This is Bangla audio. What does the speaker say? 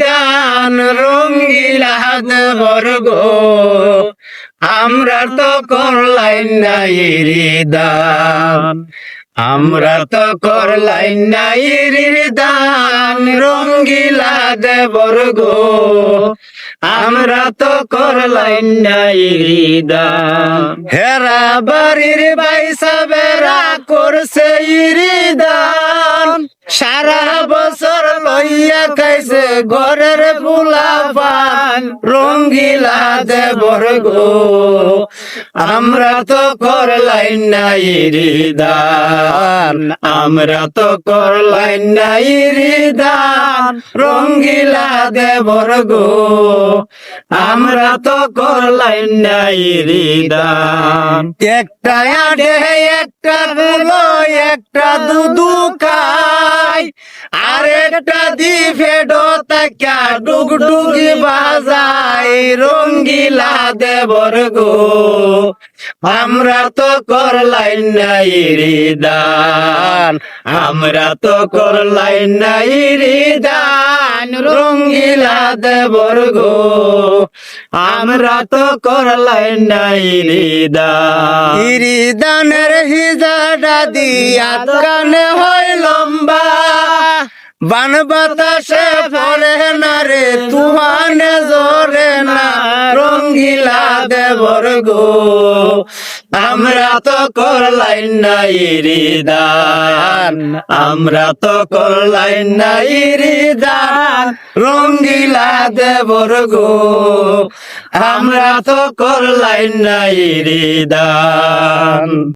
দান রঙ্গিলা দেবর্গ আমরা তো করলাই নাই দান আমরা তো করলাই নাই দান রঙ্গিলা দেবর্গ আমরা তো করলাই নাই দান হেরা বাড়ির বাইসা বেড়া করছে দান সারা বছর লইয়া খাইছে ঘরের ফুলা পান রঙ্গিলা দেবর গো। আমরা তো করলাই নাই দান আমরা তো করলাই নাই দান রঙ্গিলা দেবর গো। আমরা তো করলাই নাই দান একটা আডে একটা গুলো একটা দুদু খাই আর একটা দি ফেডো তাকা ডুগ ডুগি বাজাই, রঙ্গিলা দেবর গো। আমরা তো করলাই নাই রে দান আমরা তো করলাই নাই রে দান রঙ্গিলা দেবর গো। আমরা তো করলাই নাই রে দান ইরি দানের হিজাডা দিয়া কানে হয় লম্বা। বান বাতাসে পড়ে না রে তুহানে জোরে না, রঙ্গিলা দেবর গো। আমরা তো করলাই নাই দান আমরা তো করলাই নাই দান রঙ্গিলা দেবর গো। আমরা তো করলাই নাই দান